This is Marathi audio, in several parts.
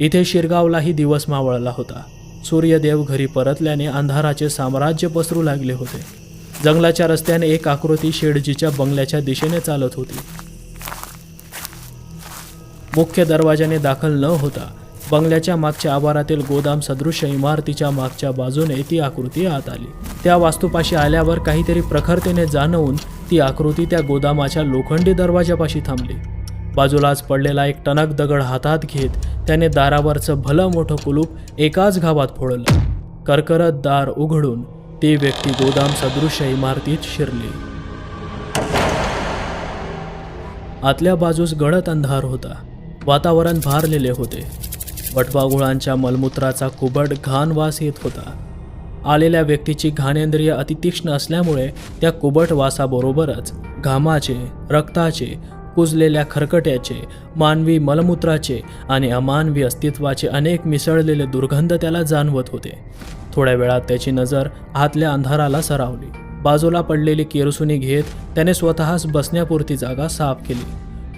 इथे शिरगावलाही दिवस मावळला होता. सूर्यदेव घरी परतल्याने अंधाराचे साम्राज्य पसरू लागले होते. जंगलाच्या रस्त्याने एक आकृती शेडजीच्या बंगल्याच्या दिशेने चालत होती. मुख्य दरवाजाने दाखल न होता बंगल्याच्या मागच्या आवारातील गोदाम सदृश इमारतीच्या मागच्या बाजूने ती आकृती आत आली. त्या वास्तूपाशी आल्यावर काहीतरी प्रखरतेने जाणवून ती आकृती त्या गोदामाच्या लोखंडी दरवाजापाशी थांबली. बाजूलाच पडलेला एक टणक दगड हातात घेत त्याने दारावरचं भलं मोठं कुलूप एकाच घावात फोडलं. करकरत दार उघडून ती व्यक्ती गोदाम सदृश्य इमारतीत शिरली. आतल्या बाजूस गडद अंधार होता. वातावरण भारलेले होते. वटवाघुळांच्या मलमूत्राचा कुबट घाण वास येत होता. आलेल्या व्यक्तीची घाणेंद्रिय अतितीक्ष्ण असल्यामुळे त्या कुबट वासाबरोबरच घामाचे रक्ताचे कुजलेल्या खरकट्याचे मानवी मलमूत्राचे आणि अमानवी अस्तित्वाचे अनेक मिसळलेले दुर्गंध त्याला जाणवत होते. थोड्या वेळात त्याची नजर आतल्या अंधाराला सरावली. बाजूला पडलेली केरसुनी घेत त्याने स्वतःच बसण्यापुरती जागा साफ केली.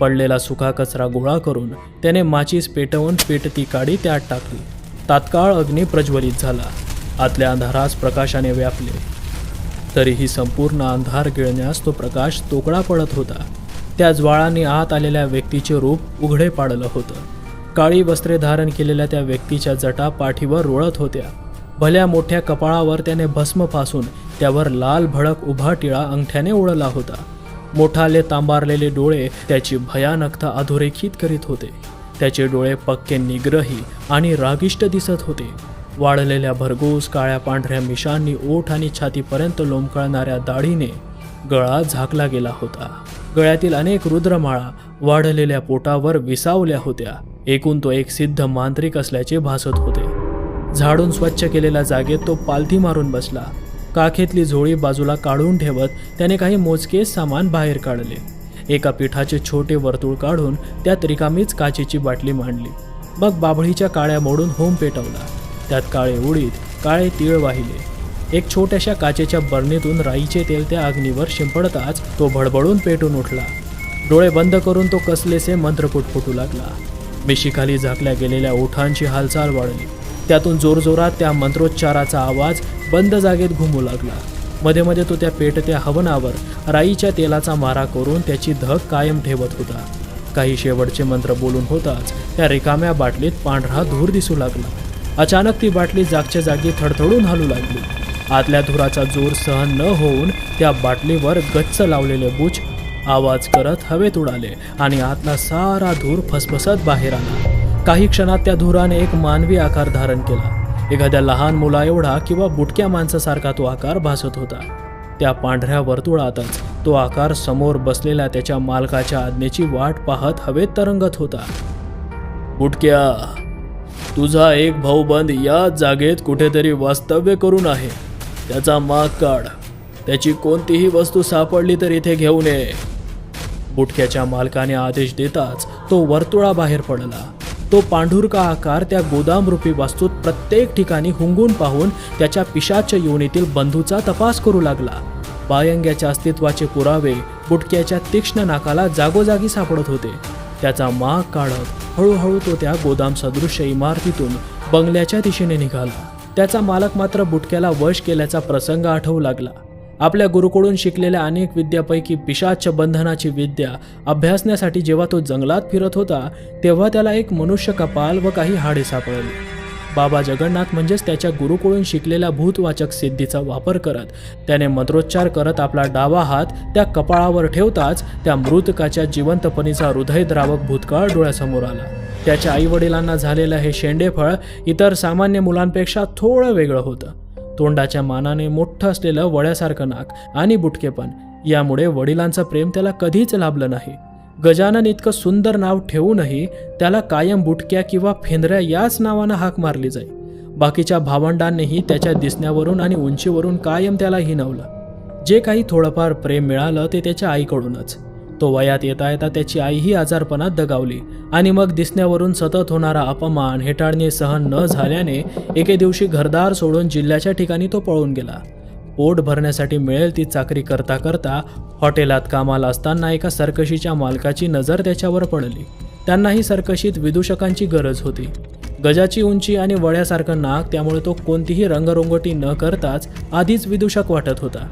पडलेला सुका कचरा गोळा करून त्याने माचीस पेटवून पेटती काडी त्यात टाकली. तात्काळ अग्नी प्रज्वलित झाला. आतल्या अंधारास प्रकाशाने व्यापले. तरीही संपूर्ण अंधार गिळण्यास तो प्रकाश तोकडा पडत होता. त्या ज्वाळांनी आत आलेल्या व्यक्तीचे रूप उघडे पाडलं होतं. काळी वस्त्रे धारण केलेल्या त्या व्यक्तीच्या जटा पाठीवर रोळत होत्या. भल्या मोठ्या कपाळावर त्याने भस्म फासून त्यावर लाल भडक उभा टिळा अंगठ्याने ओढला होता. मोठाले तांबारलेले डोळे त्याची भयानकता अधोरेखित करीत होते. त्याचे डोळे पक्के निग्रही आणि रागिष्ट दिसत होते. वाढलेल्या भरघोस काळ्या पांढऱ्या मिशांनी ओठ आणि छातीपर्यंत लोंबकळणाऱ्या दाढीने गळा झाकला गेला होता. गळ्यातील अनेक रुद्रमाळा वाढलेल्या पोटावर विसावल्या होत्या. एकूण तो एक सिद्ध मांत्रिक असल्याचे भासत होते. झाडून स्वच्छ केलेल्या जागेत तो पालथी मारून बसला. काखेतली झोळी बाजूला काढून ठेवत त्याने काही मोजके सामान बाहेर काढले. एका पिठाचे छोटे वर्तुळ काढून त्यात रिकामीच काचेची बाटली मांडली. मग बाभळीच्या काळ्या मोडून होम पेटवला. त्यात काळे उडीत काळे तीळ वाहिले. एक छोट्याशा काचेच्या बरणीतून राईचे तेल त्या अग्नीवर शिंपडताच तो भडबडून पेटून उठला. डोळे बंद करून तो कसलेसे मंत्र फुटफुटू लागला. मिशीखाली झाकल्या गेलेल्या ओठांची हालचाल वाढली. त्यातून जोरजोरात त्या मंत्रोच्चाराचा आवाज बंद जागेत घुमू लागला. मध्ये मध्ये तो त्या पेटत्या हवनावर राईच्या तेलाचा मारा करून त्याची धग कायम ठेवत होता. काही शेवटचे मंत्र बोलून होताच त्या रिकाम्या बाटलीत पांढरा धूर दिसू लागला. अचानक ती बाटली जागच्या जागी थडथडून हलू लागली. आतल्या धुराचा जोर सहन न होऊन त्या बाटलीवर गच्च लावलेले बुच आवाज करत हवेत उडाले आणि आतला सारा धूर फसफसत बाहेर आला. काही क्षणात त्या धुराने एक मानवी आकार धारण केला. एखाद्या लहान मुला एवढा किंवा बुटक्या माणसासारखा तो आकार भासत होता. त्या पांढऱ्या वर्तुळातच तो आकार समोर बसलेल्या त्याच्या मालकाच्या आज्ञेची वाट पाहत हवेत तरंगत होता. बुटक्या तुझा एक भाऊबंद या जागेत कुठेतरी वास्तव्य करून आहे. त्याचा माग काढ. त्याची कोणतीही वस्तू सापडली तर इथे घेऊन ये. बुटक्याच्या मालकाने आदेश देताच तो वर्तुळाबाहेर पडला. तो पांढुरका आकार त्या गोदामरूपी वास्तूत प्रत्येक ठिकाणी हुंगून पाहून त्याच्या पिशाच योनीतील बंधूचा तपास करू लागला. बायंग्याच्या अस्तित्वाचे पुरावे बुटक्याच्या तीक्ष्ण नाकाला जागोजागी सापडत होते. त्याचा माग काढत हळूहळू तो त्या गोदाम सदृश्य इमारतीतून बंगल्याच्या दिशेने निघाला. त्याचा मालक मात्र बुटक्याला वश केल्याचा प्रसंग आठवू लागला. आपल्या गुरुकडून शिकलेल्या अनेक विद्यापैकी पिशाच बंधनाची विद्या अभ्यासण्यासाठी जेव्हा तो जंगलात फिरत होता तेव्हा त्याला एक मनुष्य कपाल व काही हाडे सापडली. बाबा जगन्नाथ म्हणजेच त्याच्या गुरुकडून शिकलेल्या भूतवाचक सिद्धीचा वापर करत. त्याने मंत्रोच्चार करत आपला डावा हात त्या कपाळावर ठेवताच त्या मृतकाच्या जिवंतपणीचा हृदयद्रावक भूतकाळ डोळ्यासमोर आला. त्याच्या आईवडिलांना झालेलं हे शेंडेफळ इतर सामान्य मुलांपेक्षा थोडं वेगळं होतं. तोंडाच्या मानाने मोठं असलेलं वळ्यासारखं नाक आणि बुटकेपण यामुळे वडिलांचं प्रेम त्याला कधीच लाभलं नाही. गजानन इतकं सुंदर नाव ठेवूनही त्याला कायम बुटक्या किंवा फेंद्र्या याच नावानं हाक मारली जाई. बाकीच्या भावंडांनीही त्याच्या दिसण्यावरून आणि उंचीवरून कायम त्याला हिनवलं. जे काही थोडंफार प्रेम मिळालं ते त्याच्या आईकडूनच. तो वयात येता येता त्याची आईही आजारपणात दगावली आणि मग दिसण्यावरून सतत होणारा अपमान हेटाळणी सहन न झाल्याने एके दिवशी घरदार सोडून जिल्ह्याच्या ठिकाणी तो पळून गेला. पोट भरण्यासाठी मिळेल ती चाकरी करता करता हॉटेलात कामाला असताना एका सरकशीच्या मालकाची नजर त्याच्यावर पडली. त्यांनाही सरकशीत विदूषकांची गरज होती. गजाची उंची आणि वळ्यासारखं नाक त्यामुळे तो कोणतीही रंगरंगोटी न करताच आधीच विदूषक वाटत होता.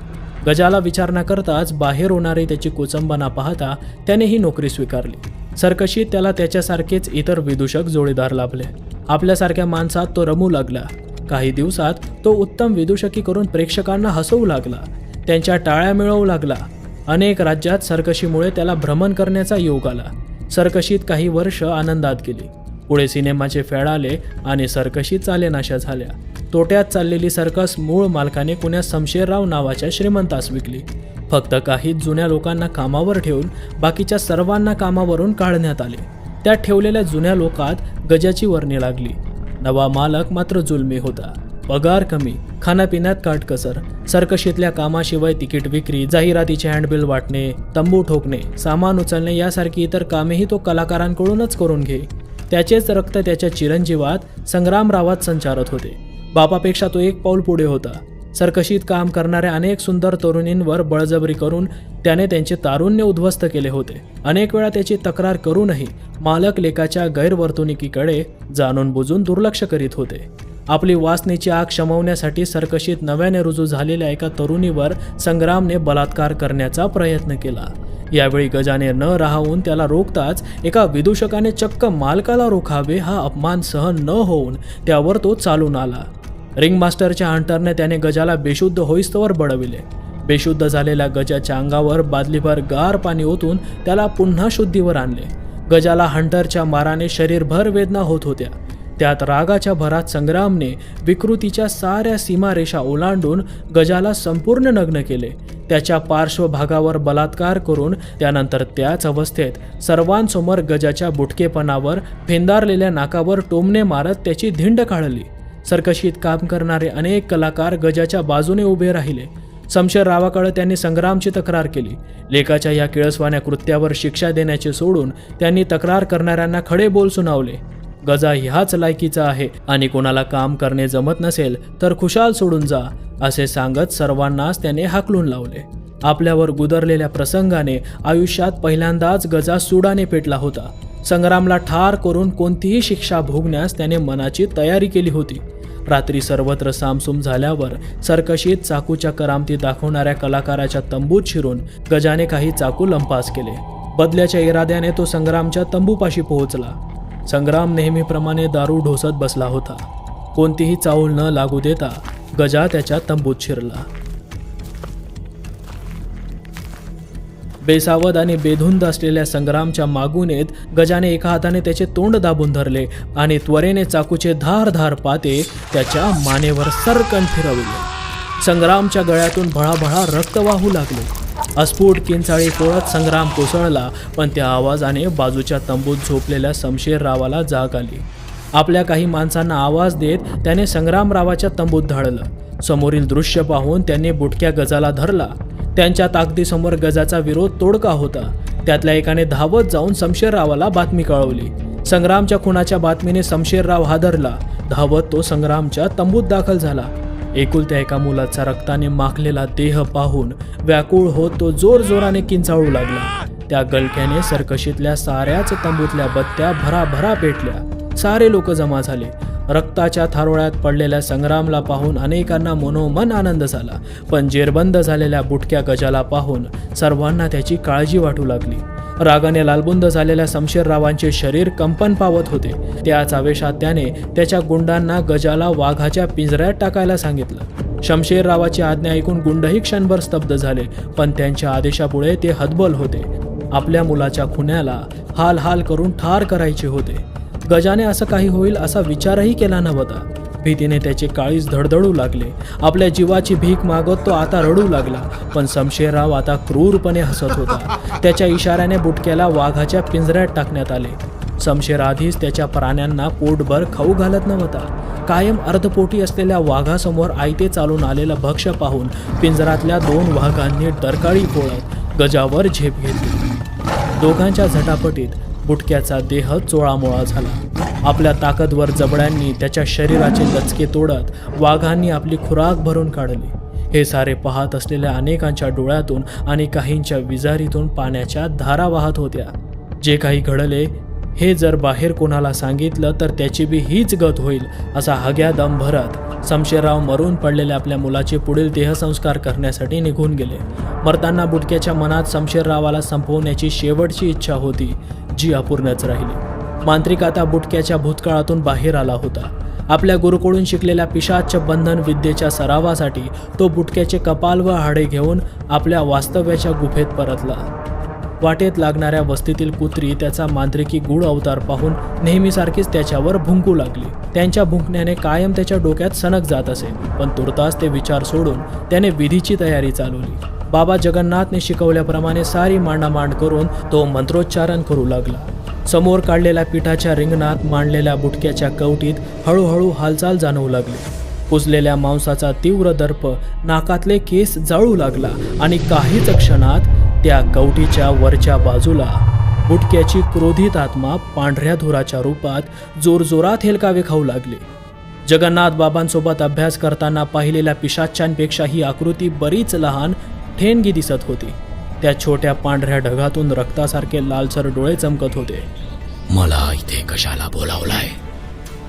गजाला विचार न करताच बाहेर होणारी त्याची कुचंबना पाहता त्याने ही नोकरी स्वीकारली. सरकशीत त्याला त्याच्यासारखेच इतर विदूषक जोडीदार लाभले. आपल्यासारख्या माणसात तो रमू लागला. काही दिवसात तो उत्तम विदूषकी करून प्रेक्षकांना हसवू लागला. त्यांच्या टाळ्या मिळवू लागला. अनेक राज्यात सरकशीमुळे त्याला भ्रमण करण्याचा योग आला. सरकशीत काही वर्ष आनंदात गेली. पुढे सिनेमाचे फॅड आले आणि सरकशी चालेनाशा झाल्या. तोट्यात चाललेली सर्कस मूळ मालकाने पुण्यात समशेरराव नावाच्या श्रीमंतास विकली. फक्त काही जुन्या लोकांना कामावर ठेवून बाकीच्या सर्वांना कामावरून काढण्यात आले. त्यात ठेवलेल्या जुन्या लोकात गजाची वर्णी लागली. नवा मालक मात्र जुलमी होता. पगार कमी खाण्यापिण्यात काटकसर सर्कशीतल्या कामाशिवाय तिकीट विक्री जाहिरातीचे हँडबिल वाटणे तंबू ठोकणे सामान उचलणे यासारखी इतर कामेही तो कलाकारांकडूनच करून घे. त्याचेच रक्त त्याच्या चिरंजीवात संग्रामरावात संचारत होते. बापापेक्षा तो एक पाऊल पुढे होता. सरकशीत काम करणाऱ्या अनेक सुंदर तरुणींवर बळजबरी करून त्याने त्यांचे तारुण्य उद्ध्वस्त केले होते. अनेक वेळा त्याची तक्रार करूनही मालक लेखाच्या गैरवर्तणुकीकडे जाणून बुजून दुर्लक्ष करीत होते. आपली वासनेची आग शमवण्यासाठी सरकशीत नव्याने रुजू झालेल्या एका तरुणीवर संग्रामने बलात्कार करण्याचा प्रयत्न केला. यावेळी गजाने न राहून त्याला रोखताच एका विदूषकाने चक्क मालकाला रोखावे हा अपमान सहन न होऊन त्यावर तो चालून आला. रिंगमास्टरच्या हंटरने त्याने गजाला बेशुद्ध होईस्तवर बळविले. बेशुद्ध झालेल्या गजाच्या अंगावर बादलीभर गार पाणी ओतून त्याला पुन्हा शुद्धीवर आणले. गजाला हंटरच्या माराने शरीरभर वेदना होत होत्या. त्यात रागाच्या भरात संग्रामने विकृतीच्या साऱ्या सीमारेषा ओलांडून गजाला संपूर्ण नग्न केले. त्याच्या पार्श्वभागावर बलात्कार करून त्यानंतर त्याच अवस्थेत सर्वांसमोर गजाच्या बुटकेपणावर फेंदारलेल्या नाकावर टोमणे मारत त्याची धिंड काढली. सरकशीत काम करणारे अनेक कलाकार गजाच्या बाजूने उभे राहिले. शमशेररावाकडे त्यांनी संग्रामची तक्रार केली. लेखाच्या या किळसवाण्या कृत्यावर शिक्षा देण्याचे सोडून त्यांनी तक्रार करणाऱ्यांना खडे बोल सुनावले. गजा ह्याच लायकीचा आहे आणि कोणाला काम करणे जमत नसेल तर खुशाल सोडून जा असे सांगत सर्वांनाच त्याने हाकलून लावले. आपल्यावर गुदरलेल्या प्रसंगाने आयुष्यात पहिल्यांदाच गजा सुडाने पेटला होता. संग्रामला ठार करून कोणतीही शिक्षा भोगण्यास त्याने मनाची तयारी केली होती. रात्री सर्वत्र सामसूम झाल्यावर सरकशीत चाकूच्या करामती दाखवणाऱ्या कलाकाराच्या तंबूत शिरून गजाने काही चाकू लंपास केले. बदल्याच्या इराद्याने तो संग्रामच्या तंबूपाशी पोहोचला. संग्राम नेहमीप्रमाणे दारू ढोसत बसला होता. कोणतीही चाऊल न लागू देता गजा त्याच्या तंबूत शिरला. बेसावध आणि बेधुंद असलेल्या संग्रामच्या मागून येत गजाने एका हाताने त्याचे तोंड दाबून धरले आणि त्वरेने चाकूचे धार धार पाते त्याच्या मानेवर सरकन फिरवले. संग्रामच्या गळ्यातून भळाभळा रक्त वाहू लागले. अस्फुट किंचाळी कोळत संग्राम कोसळला पण त्या आवाजाने बाजूच्या तंबूत झोपलेल्या शमशेररावाला जाग आली. आपल्या काही माणसांना आवाज देत त्याने संग्रामरावाच्या तंबूत धाडलं. समोरील दृश्य पाहून त्यांनी बुटक्या गजाला धरला. त्यांच्या ताकदीसमोर गजाचा विरोध तोडका होता. त्यातल्या एकाने धावत जाऊन शमशेररावाला बातमी कळवली. संग्रामच्या खुनाच्या बातमीने शमशेरराव हादरला. धावत तो संग्रामच्या तंबूत दाखल झाला. एकुलत्या एका मुलाचा रक्ताने माखलेला देह पाहून व्याकुळ होत तो जोर जोराने किंचाळू लागला. त्या गलक्याने सरकशीतल्या साऱ्याच तंबूतल्या बत्त्या भराभरा पेटल्या. सारे लोक जमा झाले. रक्ताच्या थारोळ्यात पडलेल्या संग्रामला पाहून अनेकांना मनोमन आनंद झाला. पण जेरबंद झालेल्या बुटक्या गजाला पाहून सर्वांना त्याची काळजी वाटू लागली. रागाने लालबुंद झालेल्या शमशेररावांचे शरीर कंपन पावत होते. त्याच आवेशात त्याने त्याच्या गुंडांना गजाला वाघाच्या पिंजऱ्यात टाकायला सांगितलं. शमशेररावाची आज्ञा ऐकून गुंडही क्षणभर स्तब्ध झाले पण त्यांच्या आदेशापुढे ते हतबल होते. आपल्या मुलाच्या खुन्याला हाल हाल करून ठार करायचे होते. गजाने असं काही होईल असा विचारही केला नव्हता. भीतीने त्याचे काळीज धडधडू लागले. आपल्या जीवाची भीक मागत तो आता रडू लागला. पण समशेराव आता क्रूरपणे हसत होता. त्याच्या इशाऱ्याने बुटक्याला वाघाच्या पिंजऱ्यात टाकण्यात आले. समशेर आधीच त्याच्या प्राण्यांना पोटभर खाऊ घालत नव्हता. कायम अर्धपोटी असलेल्या वाघासमोर आयते चालून आलेलं भक्ष पाहून पिंजरातल्या दोन वाघांनी डरकाळी पोळत गजावर झेप घेतली. दोघांच्या झटापटीत बुटक्याचा देह चोळामोळा झाला. आपल्या ताकदवर जबड्यांनी त्याच्या शरीराचे लचके तोडत वाघांनी आपली खुराक भरून काढली. हे सारे पाहत असलेल्या अनेकांच्या डोळ्यातून आणि काहींच्या विजारीतून पाण्याच्या धारा वाहत होत्या. जे काही घडले हे जर बाहेर कोणाला सांगितलं तर त्याची बी हीच गत होईल असा हग्या दम भरत शमशेरराव मरून पडलेल्या आपल्या मुलाचे पुढील देहसंस्कार करण्यासाठी निघून गेले. मरताना बुटक्याच्या मनात समशेररावाला संपवण्याची शेवटची इच्छा होती जी अपूर्णच राहिली. मांत्रिक आता बुटक्याच्या भूतकाळातून बाहेर आला होता. आपल्या गुरुकडून शिकलेल्या पिशाच बंधन विद्येच्या सरावासाठी तो बुटक्याचे कपाल व हाडे घेऊन आपल्या वास्तव्याच्या गुफेत परतला. वाटेत लागणाऱ्या वस्तीतील कुत्री त्याचा मांत्रिकी गुढ अवतार पाहून नेहमीसारखीच त्याच्यावर भुंकू लागली. त्यांच्या भुंकण्याने कायम त्याच्या डोक्यात सनक जात असे पण तुर्तास ते विचार सोडून त्याने विधीची तयारी चालवली. बाबा जगन्नाथने शिकवल्याप्रमाणे सारी मांडामांड करून तो मंत्रोच्चारण करू लागला. समोर काढलेल्या पिठाच्या रिंगणात मांडलेल्या बुटक्याच्या कवटीत हळूहळू हालचाल जाणवू लागली. कुजलेल्या मांसाचा तीव्र दर्प नाकातले केस जाळू लागला आणि काहीच क्षणात त्या कवटीच्या वरच्या बाजूला बुटक्याची क्रोधित आत्मा पांढऱ्या धुराच्या रूपात जोरजोरात हेलकावे खाऊ लागले. जगन्नाथ बाबांसोबत अभ्यास करताना पाहिलेल्या पिशाच्यांपेक्षा ही आकृती बरीच लहान ठेणगी दिसत होती. त्या छोट्या पांढऱ्या ढगातून रक्तासारखे लालसर डोळे चमकत होते. मला इथे कशाला बोलावलाय?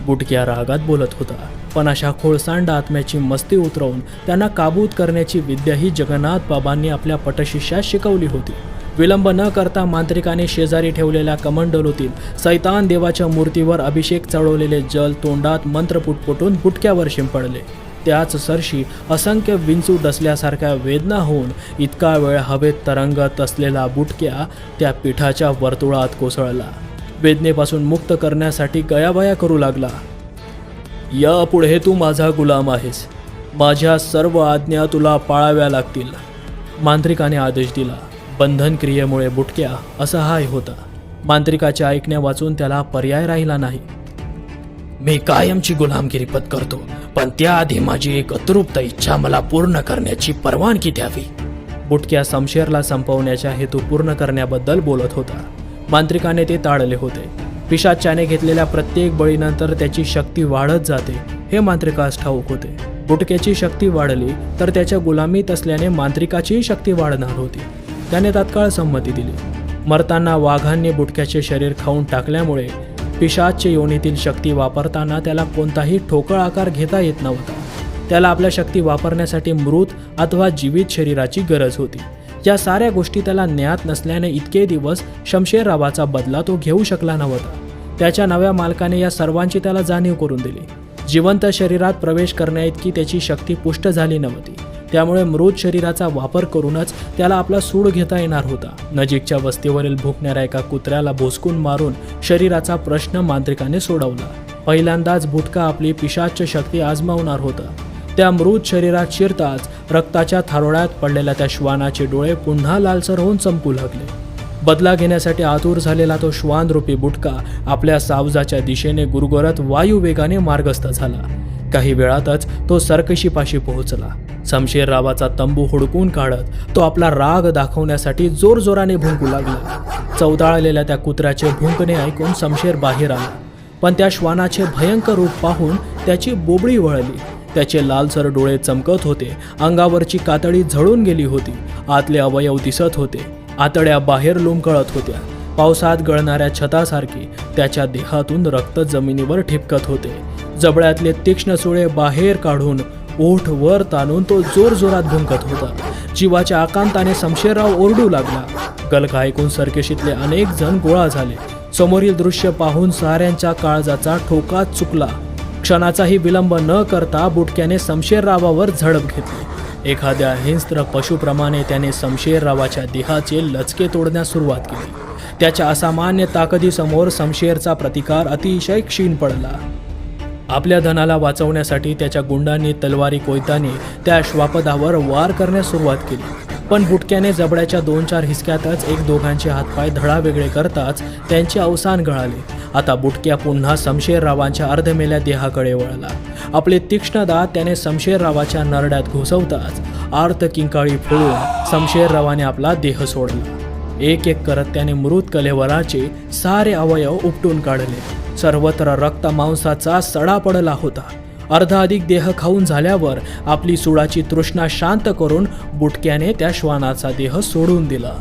बुटक्या रागात बोलत होता. पण अशा खोळसांड आत्म्याची मस्ती उतरवून त्यांना काबूत करण्याची विद्याही जगन्नाथ बाबांनी आपल्या पटशिष्यात शिकवली होती. विलंब न करता मांत्रिकाने शेजारी ठेवलेल्या कमंडलोतील सैतान देवाच्या मूर्तीवर अभिषेक चढवलेले जल तोंडात मंत्र पुटपुटून बुटक्यावर शिंपडले. त्याच सरशी असंख्य विंचू डसल्यासारख्या वेदना होऊन इतका वेळ हवेत तरंगत असलेला बुटक्या त्या पिठाच्या वर्तुळात कोसळला. वेदनेपासून मुक्त करण्यासाठी गयाबया करू लागला. यापुढे तू माझा गुलाम आहेस. माझ्या सर्व आज्ञा तुला पाळाव्या लागतील. मांत्रिकाने आदेश दिला. बंधन क्रियेमुळे बुटक्या असहाय होता. मांत्रिकाच्या ऐकण्या वाचून त्याला पर्याय राहिला नाही. मी कायमची गुलामगिरी पत्करतो पण त्याआधी माझी एक अतृप्त इच्छा मला पूर्ण करण्याची परवानगी द्यावी. बुटक्या समशेरला संपवण्याचा हेतू पूर्ण करण्याबद्दल बोलत होता. मांत्रिकाने ते ताळले होते. पिशाच्याने घेतलेल्या प्रत्येक बळीनंतर त्याची शक्ती वाढत जाते हे मांत्रिकास ठाऊक होते. बुटक्याची शक्ती वाढली तर त्याच्या गुलामीत असल्याने मांत्रिकाचीही शक्ती वाढणार होती. त्याने तात्काळ संमती दिली. मरताना वाघांनी बुटक्याचे शरीर खाऊन टाकल्यामुळे पिशाच्य योनीतील शक्ती वापरताना त्याला कोणताही ठोकळ आकार घेता येत नव्हता. त्याला आपल्या शक्ती वापरण्यासाठी मृत अथवा जीवित शरीराची गरज होती. या साऱ्या गोष्टी त्याला ज्ञात नसल्याने इतके दिवस शमशेररावाचा बदला तो घेऊ शकला नव्हता. त्याच्या नव्या मालकाने या सर्वांची त्याला जाणीव करून दिली. जिवंत शरीरात प्रवेश करण्याइतकी त्याची शक्ती पुष्ट झाली नव्हती. त्यामुळे मृत शरीराचा वापर करूनच त्याला आपला सूड घेता येणार होता. नजीकच्या वस्तीवरील भुकणाऱ्या एका कुत्र्याला भोसकून मारून शरीराचा प्रश्न मांत्रिकाने सोडवला. पहिल्यांदाच भुटका आपली पिशाच शक्ती आजमावणार होता. त्या मृत शरीरात शिरताच रक्ताच्या थारोळ्यात पडलेल्या त्या श्वानाचे डोळे पुन्हा लालसर होऊन चमकू लागले. बदला घेण्यासाठी आतुर झालेला तो श्वानरूपी बुटका आपल्या सावजाच्या दिशेने गुरगुरत वायुवेगाने मार्गस्थ झाला. काही वेळातच तो सरकशीपाशी पोहोचला. शमशेररावाचा तंबू हुडकून काढत तो आपला राग दाखवण्यासाठी जोरजोराने भुंकू लागला. चौदाळलेल्या त्या कुत्र्याचे भुंकणे ऐकून शमशेर बाहेर आला. पण त्या श्वानाचे भयंकर रूप पाहून त्याची बोबळी वळली. त्याचे लालसर डोळे चमकत होते. अंगावरची कातडी झळून गेली होती. आतले अवयव दिसत होते. आतड्या बाहेर लोंबकळत होत्या. पावसात गळणाऱ्या छतासारखी त्याच्या देहातून रक्त जमिनीवर ठिपकत होते. जबड्यातले तीक्ष्ण सुळे बाहेर काढून ओठ वर ताणून तो जोरजोरात भुंकत होता. जीवाच्या आकांताने शमशेरराव ओरडू लागला. गलक ऐकून सरकेशीतले अनेक जण गोळा झाले. समोरील दृश्य पाहून साऱ्यांच्या काळजाचा ठोका चुकला. क्षणाचाही विलंब न करता बुटक्याने समशेररावावर झडप घेतली. एखाद्या हिंस्त्र पशुप्रमाणे त्याने समशेररावाच्या देहाचे लचके तोडण्यास सुरुवात केली. त्याच्या असामान्य ताकदीसमोर समशेरचा प्रतिकार अतिशय क्षीण पडला. आपल्या धनाला वाचवण्यासाठी त्याच्या गुंडांनी तलवारी कोयताने त्या श्वापदावर वार करण्यास सुरुवात केली. पण बुटक्याने जबड्याच्या दोन चार हिसक्यातच एक दोघांचे हातपाय धडा वेगळे करताच त्यांचे अवसान गळाले. आता बुटक्या पुन्हा समशेररावांच्या अर्धमेल्या देहाकडे वळला. आपले तीक्ष्ण दात त्याने समशेररावाच्या नरड्यात घुसवताच आर्त किंकाळी फोडून समशेररावाने आपला देह सोडला. एक एक करत त्याने मृत कलेवराचे सारे अवयव उपटून काढले. सर्वत्र रक्त मांसाचा सडा पडला होता. अर्धा अधिक देह खाऊन झाल्यावर आपली सुडाची तृष्णा शांत करून बुटक्याने त्या श्वानाचा देह सोडून दिला.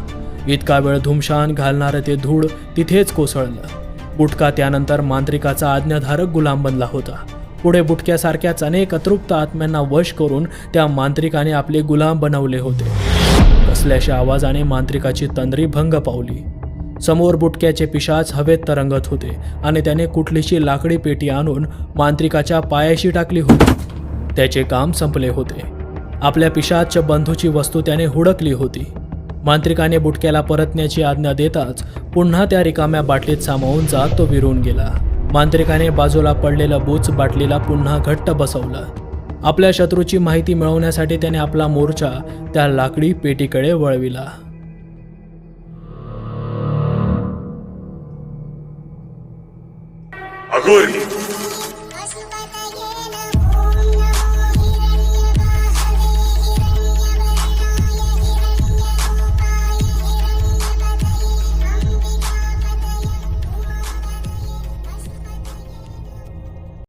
इतका वेळ धुमशान घालणारं ते धूळ तिथेच कोसळलं. बुटका त्यानंतर मांत्रिकाचा आज्ञाधारक गुलाम बनला होता. पुढे बुटक्यासारख्याच अनेक अतृप्त आत्म्यांना वश करून त्या मांत्रिकाने आपले गुलाम बनवले होते. कसल्याशा आवाजाने मांत्रिकाची तंद्री भंग पावली. समोर बुटक्याचे पिशाच हवेत तरंगत होते आणि त्याने कुठलीशी लाकडी पेटी आणून मांत्रिकाच्या पायाशी टाकली होती. त्याचे काम संपले होते. आपल्या पिशाच्या बंधूची वस्तू त्याने हुडकली होती. मांत्रिकाने बुटक्याला परतण्याची आज्ञा देताच पुन्हा त्या रिकाम्या बाटलीत सामावून जात तो विरून गेला. मांत्रिकाने बाजूला पडलेलं बूच बाटलीला पुन्हा घट्ट बसवलं. आपल्या शत्रूची माहिती मिळवण्यासाठी त्याने आपला मोर्चा त्या लाकडी पेटीकडे वळविला. Горлик.